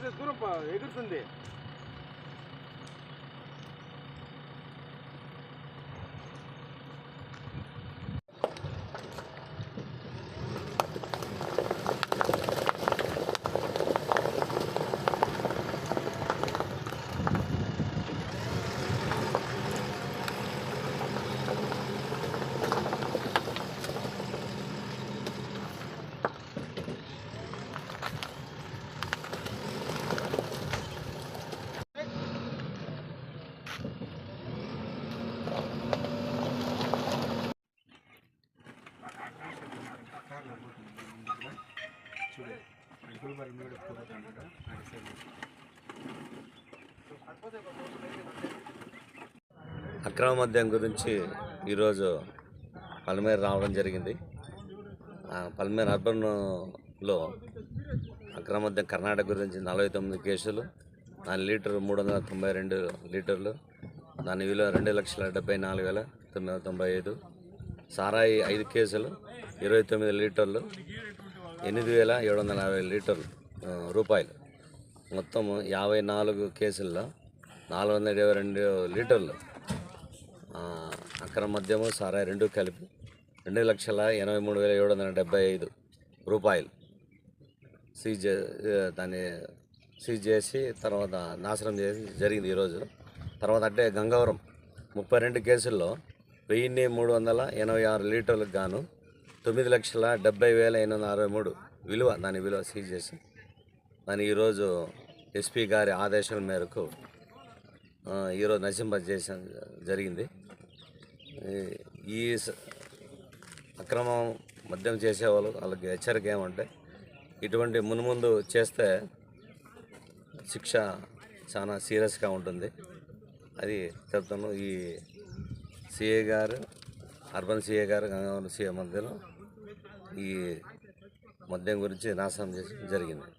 그래서 그룹파 왜 그러던데? CSR వస్తుంది shooting దూరం అక్రమ మద్యం గురించి ఈరోజు పల్మేర రావడం జరిగింది. ఆ అర్బన్లో అక్రమ మద్యం కర్ణాటక గురించి నలభై తొమ్మిది కేసులు దాని లీటర్ మూడు వందల తొంభై రెండు లీటర్లు దాని విలువ రెండు లక్షల డెబ్బై నాలుగు వేల తొమ్మిది వందల తొంభై ఐదు. సారాయి ఐదు కేసులు ఇరవై తొమ్మిది లీటర్లు ఎనిమిది వేల ఏడు వందల యాభై లీటర్లు రూపాయలు. మొత్తం యాభై నాలుగు కేసుల్లో నాలుగు వందల ఇరవై రెండు లీటర్లు ఆ, అక్రమ మద్యము సారాయి రెండు కలిపి రెండు లక్షల ఎనభై మూడు వేల ఏడు వందల డెబ్బై ఐదు రూపాయలు. సీజ్ చే- దాన్ని సీజ్ చేసి తర్వాత నాశనం చేసి జరిగింది ఈరోజు తర్వాత అంటే గంగవరం ముప్పై రెండు కేసుల్లో వెయ్యిన్ని మూడు వందల ఎనభై ఆరు లీటర్లకు గాను తొమ్మిది లక్షల డెబ్బై వేల ఎనిమిది వందల అరవై మూడు విలువ దాని విలువ సీజ్ చేసి. దాన్ని ఈరోజు ఎస్పీ గారి ఆదేశం మేరకు ఈరోజు నశింప చేసిన జరిగింది. ఈ- స- అక్రమం మద్యం చేసేవాళ్ళు వాళ్ళకి హెచ్చరిక ఏమంటే ఇటువంటి మునుముందు చేస్తే శిక్ష చాలా సీరియస్గా ఉంటుంది. అది చెప్తాను. ఈ సిఏ గారు అర్బన్ సిఏ గారు గంగావరం సిఏ మధ్యలో ఈ మద్యం గురించి నాశనం చేసి జరిగింది.